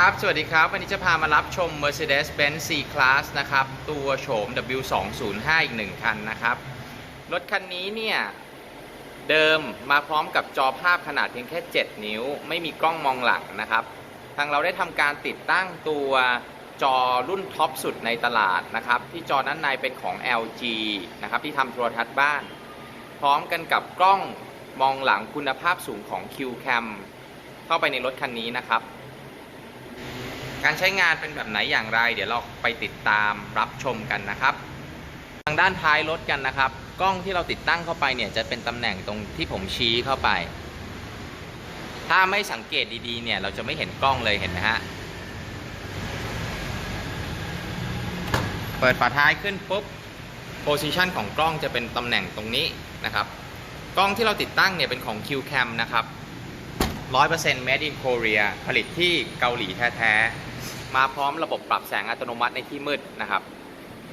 ครับ สวัสดีครับ วันนี้จะพามารับชม Mercedes-Benz C-Class นะครับ ตัวโฉม W205 อีกหนึ่งคันนะครับ รถคันนี้เนี่ย เดิมมาพร้อมกับจอภาพขนาดเพียงแค่ 7 นิ้ว ไม่มีกล้องมองหลังนะครับ ทางเราได้ทำการติดตั้งตัวจอรุ่นท็อปสุดในตลาดนะครับ ที่จอนั้นในเป็นของ LG นะครับ ที่ทำโทรทัศน์บ้าน พร้อมกันกับกล้องมองหลังคุณภาพสูงของ QCam เข้าไปในรถคันนี้นะครับ การใช้งานเป็นแบบไหนอย่างไร เดี๋ยวเราไปติดตามรับชมกันนะครับ ทางด้านท้ายรถกันนะครับ กล้องที่เราติดตั้งเข้าไปเนี่ยจะเป็นตำแหน่งตรงที่ผมชี้เข้าไป ถ้าไม่สังเกตดีๆเนี่ยเราจะไม่เห็นกล้องเลยเห็นไหมฮะเปิดฝาท้ายขึ้นปุ๊บโพซิชันของกล้องจะเป็นตำแหน่งตรงนี้นะครับ กล้องที่เราติดตั้งเนี่ยเป็นของ QCam นะครับ 100% made in Korea ผลิตที่เกาหลีแท้ๆ มาพร้อมระบบปรับแสงอัตโนมัติในที่มืดนะครับ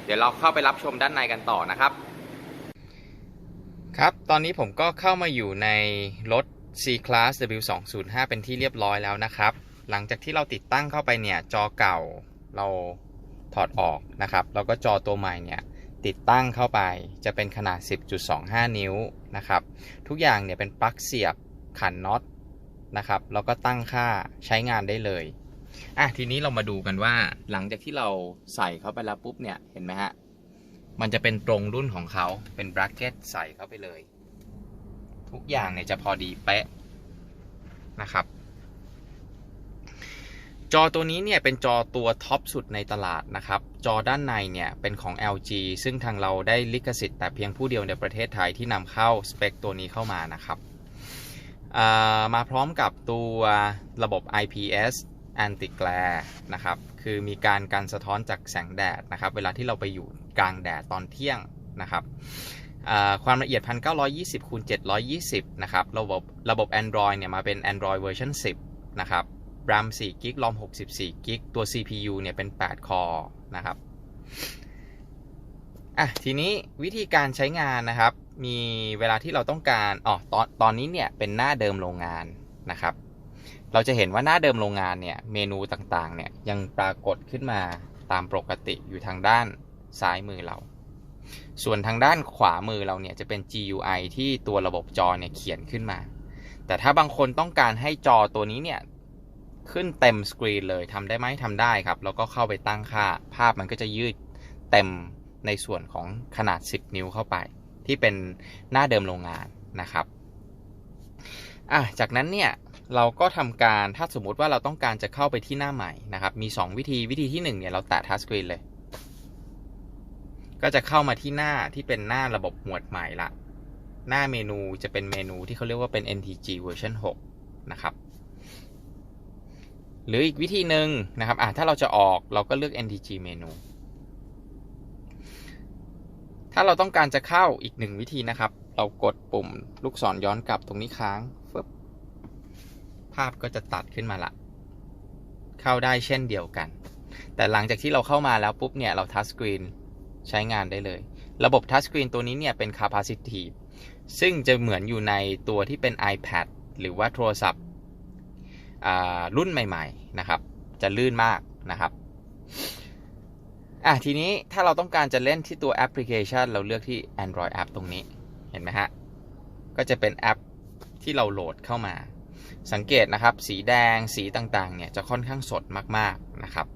เดี๋ยวเราเข้าไปรับชมด้านในกันต่อนะครับ ครับ ตอนนี้ผมก็เข้ามาอยู่ในรถ C-Class W205 เป็นที่เรียบร้อยแล้วนะครับ หลังจากที่เราติดตั้งเข้าไปเนี่ย จอเก่าเราถอดออกนะครับ แล้วก็จอตัวใหม่เนี่ยติดตั้งเข้าไปจะเป็นขนาด 10.25 นิ้วนะครับ ทุกอย่างเนี่ยเป็นปลั๊กเสียบขันน็อต นะครับ แล้วก็ตั้งค่าใช้งานได้เลยอะทีนี้เรามาดูกันว่าหลังจากที่เราใส่เข้าไปแล้วปุ๊บเนี่ยเห็นไหมฮะมันจะเป็นตรงรุ่นของเขาเป็นบราเก็ตใส่เข้าไปเลย ทุกอย่างเนี่ยจะพอดีเป๊ะนะครับ จอตัวนี้เนี่ยเป็นจอตัวท็อปสุดในตลาดนะครับ จอด้านในเนี่ยเป็นของ LG ซึ่งทางเราได้ลิขสิทธิ์แต่เพียงผู้เดียวในประเทศไทยที่นำเข้าสเปคตัวนี้เข้ามานะครับ มาพร้อมกับตัวระบบ IPS Anti Glare นะครับ คือมีการกันสะท้อนจากแสงแดดนะครับ เวลาที่เราไปอยู่กลางแดดตอนเที่ยงนะครับความละเอียด 1920คูณ720 นะครับ ระบบระบบ Android เนี่ยมาเป็น Android เวอร์ชัน10 นะครับ RAM 4 g b ROM 64 g b ตัว CPU เนี่ยเป็น 8 คอร์นะครับ อะทีนี้วิธีการใช้งานนะครับ มีเวลาที่เราต้องการอ๋อตอนตอนนี้เนี่ยเป็นหน้าเดิมโรงงานนะครับ เราจะเห็นว่าหน้าเดิมโรงงานเนี่ยเมนูต่างๆเนี่ยยังปรากฏขึ้นมาตามปกติอยู่ทางด้านซ้ายมือเรา ส่วนทางด้านขวามือเราเนี่ยจะเป็น GUI ที่ตัวระบบจอเนี่ยเขียนขึ้นมา แต่ถ้าบางคนต้องการให้จอตัวนี้เนี่ยขึ้นเต็มสกรีนเลยทำได้ไหมทำได้ครับ แล้วก็เข้าไปตั้งค่าภาพมันก็จะยืดเต็ม ในส่วนของขนาด 10 นิ้วเข้าไป ที่เป็นหน้าเดิมโรงงานนะครับอะจากนั้นเนี่ยเราก็ทำการถ้าสมมุติว่าเราต้องการจะเข้าไปที่หน้าใหม่นะครับ มี 2 วิธีวิธีที่ 1 เนี่ย เราแตะทัชสกรีนเลย ก็จะเข้ามาที่หน้าที่เป็นหน้าระบบหมวดใหม่ละ หน้าเมนูจะเป็นเมนูที่เขาเรียกว่าเป็น NTG เวอร์ชัน6นะครับ หรืออีกวิธีหนึ่งนะครับอะถ้าเราจะออกเราก็เลือก NTG เมนู ถ้าเราต้องการจะเข้าอีกหนึ่งวิธีนะครับ เรากดปุ่มลูกศรย้อนกลับตรงนี้ค้างฟึบภาพก็จะตัดขึ้นมาละ เข้าได้เช่นเดียวกัน แต่หลังจากที่เราเข้ามาแล้วปุ๊บเนี่ยเราทัชสกรีนใช้งานได้เลย ระบบทัชสกรีนตัวนี้เนี่ยเป็น capacitive ซึ่งจะเหมือนอยู่ในตัวที่เป็น iPad หรือว่าโทรศัพท์รุ่นใหม่ ๆ นะครับ จะลื่นมากนะครับ อะทีนี้ถ้าเราต้องการจะเล่นที่ตัวแอปพลิเคชัน เราเลือกที่ Android App ตรงนี้เห็นไหมฮะ ก็จะเป็นแอปที่เราโหลดเข้ามา สังเกตนะครับ สีแดงสีต่างๆ เนี่ยจะค่อนข้างสดมากๆนะครับ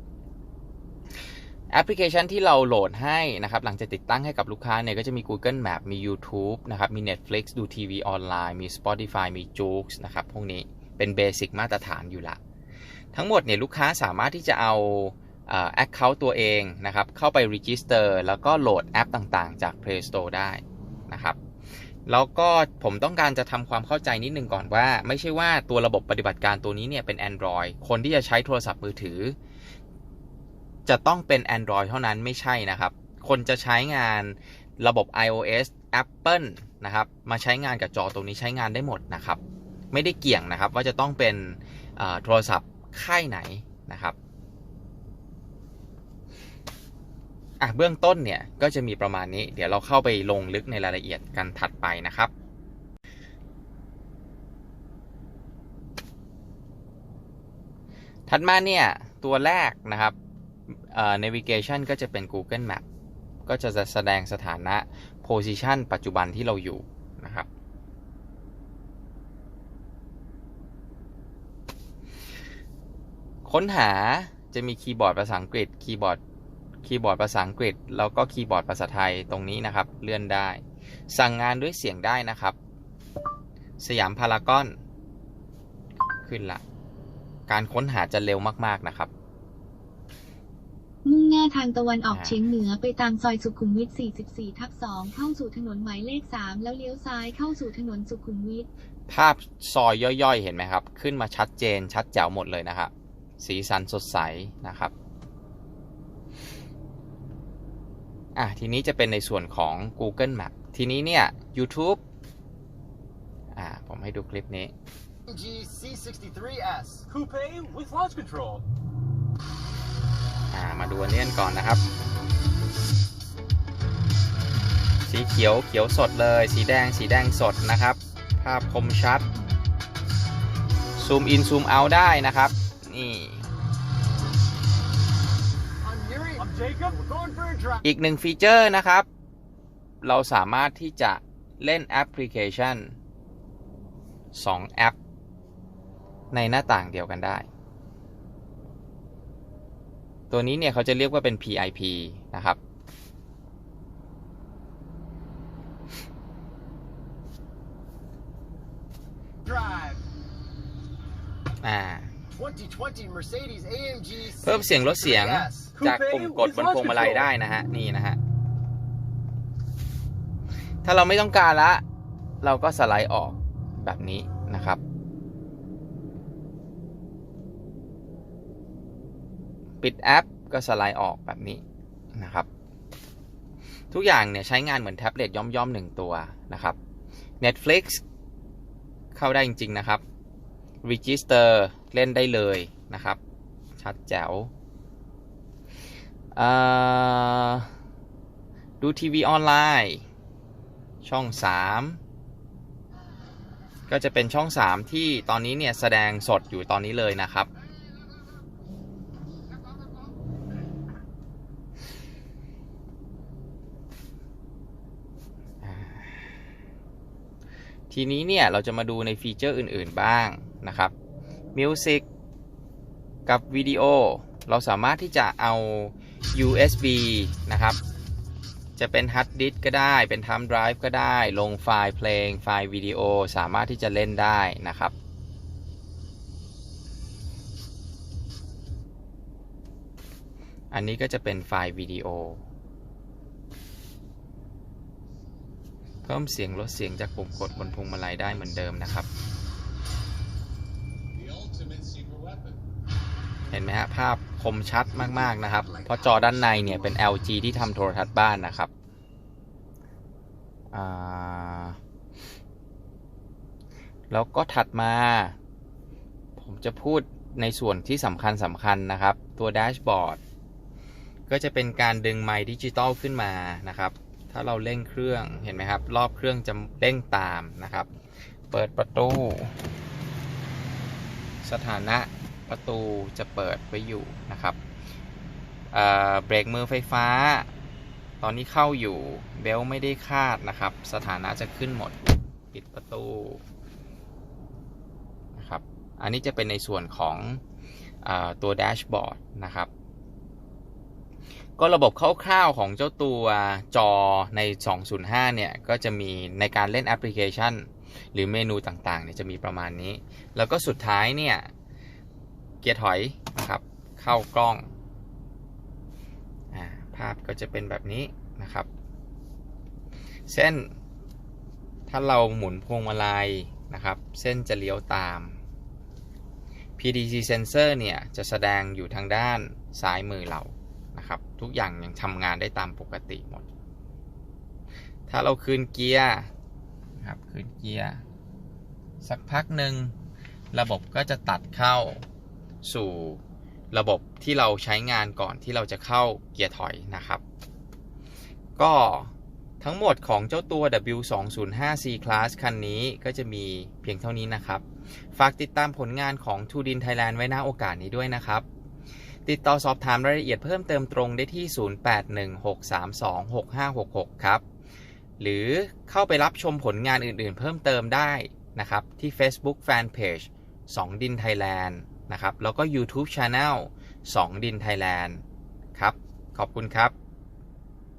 แอปพลิเคชันที่เราโหลดให้นะครับ หลังจากติดตั้งให้กับลูกค้าเนี่ยก็จะมี Google Map มี YouTube นะครับ มี Netflix ดูทีวีออนไลน์ มี Spotify มี Joox นะครับ พวกนี้เป็นเบสิกมาตรฐานอยู่ละ ทั้งหมดเนี่ยลูกค้าสามารถที่จะเอา แอคเคาท์ตัวเองนะครับ เข้าไป register แล้วก็โหลดแอปต่างๆ จาก Play Store ได้นะครับ แล้วก็ผมต้องการจะทำความเข้าใจนิดนึงก่อนว่า ไม่ใช่ว่าตัวระบบปฏิบัติการตัวนี้เนี่ยเป็น Android คนที่จะใช้โทรศัพท์มือถือ จะต้องเป็น Android เท่านั้นไม่ใช่นะครับ คนจะใช้งานระบบ iOS Apple นะครับ มาใช้งานกับจอตรงนี้ใช้งานได้หมดนะครับ ไม่ได้เกี่ยงนะครับว่าจะต้องเป็นโทรศัพท์ค่ายไหนนะครับ อะเบื้องต้นเนี่ยก็จะมีประมาณนี้ เดี๋ยวเราเข้าไปลงลึกในรายละเอียดกันถัดไปนะครับถัดมาเนี่ย ตัวแรกนะครับเอ่อ navigation ก็จะเป็น Google Map ก็จะแสดงสถานะ position ปัจจุบันที่เราอยู่นะครับ ค้นหาจะมีคีย์บอร์ดภาษาอังกฤษ คีย์บอร์ด คีย์บอร์ดภาษาอังกฤษ แล้วก็คีย์บอร์ดภาษาไทยตรงนี้นะครับ เลื่อนได้ สั่งงานด้วยเสียงได้นะครับ สยามพารากอน ขึ้นละ การค้นหาจะเร็วมากๆนะครับ มุ่งหน้าทางตะวันออกอ่าเฉียงเหนือไปตามซอยสุขุมวิท 44 ทับ 2 เข้าสู่ถนนหมายเลข 3 แล้วเลี้ยวซ้ายเข้าสู่ถนนสุขุมวิท ภาพซอยย่อยๆ เห็นไหมครับ ขึ้นมาชัดเจนชัดแจ๋วหมดเลยนะครับ สีสันสดใสนะครับ อะทีนี้จะเป็นในส่วนของ Google Map ทีนี้เนี่ย YouTube อ่าผมให้ดูคลิปนี้ AMG C63S. Coupe with launch control. อ่ามาดูอันนี้กันก่อนนะครับ สีเขียวเขียวสดเลย สีแดงสีแดงสดนะครับ ภาพคมชัด ซูมอินซูมเอาได้นะครับ นี่ อีกหนึ่งฟีเจอร์นะครับ เราสามารถที่จะเล่นแอปพลิเคชัน 2 แอป ในหน้าต่างเดียวกันได้ ตัวนี้เนี่ยเขาจะเรียกว่าเป็น PIP นะครับ Drive. อ่า2020 Mercedes AMG เพิ่มเสียงลดเสียง C63S. จากปุ่มกดบนพวงมาลัยได้นะฮะ นี่นะฮะ ถ้าเราไม่ต้องการละ เราก็สไลด์ออกแบบนี้นะครับ ปิดแอปก็สไลด์ออกแบบนี้นะครับ ทุกอย่างเนี่ยใช้งานเหมือนแท็บเล็ตย่อมๆหนึ่งตัวนะครับ Netflix เข้าได้จริง ๆ นะครับ Register เล่นได้เลยนะครับ ชัดแจ๋วเอ่อ ดูทีวีออนไลน์ ช่อง 3 ก็จะเป็นช่อง 3 ที่ตอนนี้เนี่ย แสดงสดอยู่ตอนนี้เลยนะครับ ทีนี้เนี่ย เราจะมาดูในฟีเจอร์อื่น ๆ บ้างนะครับ Music กับวิดีโอ เราสามารถที่จะเอา USB นะครับ จะเป็นฮาร์ดดิสก์ก็ได้ เป็นทัมไดรฟ์ก็ได้ ลงไฟล์เพลง ไฟล์วิดีโอ สามารถที่จะเล่นได้นะครับ อันนี้ก็จะเป็นไฟล์วิดีโอ เพิ่มเสียงลดเสียงจากปุ่มกดบนพวงมาลัยได้เหมือนเดิมนะครับเห็นไหมฮะภาพค มชัดมากๆนะครับ เพราะจอด้านในเนี่ยเป็น LG ที่ทำโทรทัศน์บ้านนะครับอ่าแล้วก็ถัดมา ผมจะพูดในส่วนที่สำคัญสำคัญนะครับ ตัวแดชบอร์ดก็จะเป็นการดึงไมค์ดิจิตอลขึ้นมานะครับ ถ้าเราเร่งเครื่องเห็นไหมครับ รอบเครื่องจะเร่งตามนะครับ เปิดประตู สถานะ ประตูจะเปิดไว้อยู่นะครับเบรกมือไฟฟ้า ตอนนี้เข้าอยู่เบลไม่ได้คาดนะครับ สถานะจะขึ้นหมดปิดประตูนะครับอันนี้จะเป็นในส่วนของอตัวแดชบอร์ดนะครับก็ระบบคร่าวๆของเจ้าตัวจอใน 205 เนี่ย ก็จะมีในการเล่นแอปพลิเคชัน หรือเมนูต่างๆเนี่ยจะมีประมาณนี้ แล้วก็สุดท้ายเนี่ย กียร์ถอยนะครับ เข้ากล้องอภาพก็จะเป็นแบบนี้นะครับเส้นถ้าเราหมุนพวงมาลัยนะครับ เส้นจะเลี้ยวตาม PDC sensor เนี่ยจะแสดงอยู่ทางด้านซ้ายมือเรานะครับ ทุกอย่างยังทำงานได้ตามปกติหมด ถ้าเราคืนเกียร์นะครับคืนเกียร์สักพักหนึ่งระบบก็จะตัดเข้า สู่ระบบที่เราใช้งานก่อนที่เราจะเข้าเกียร์ถอยนะครับ ก็ทั้งหมดของเจ้าตัว W205C Class คันนี้ก็จะมีเพียงเท่านี้นะครับ ฝากติดตามผลงานของ t ูดินไทยแลนด์ไว้หน้าโอกาสนี้ด้วยนะครับ ติดต่อสอบถามรายละเอียดเพิ่มเติมตรงได้ที่ 0816326566 ครับ หรือเข้าไปรับชมผลงานอื่นๆ เพิ่มเติมได้นะครับ ที่ Facebook Fanpage 2ดินไทยแลนด์ นะครับ แล้วก็ YouTube Channel 2 ดินไทยแลนด์ครับ ขอบคุณครับ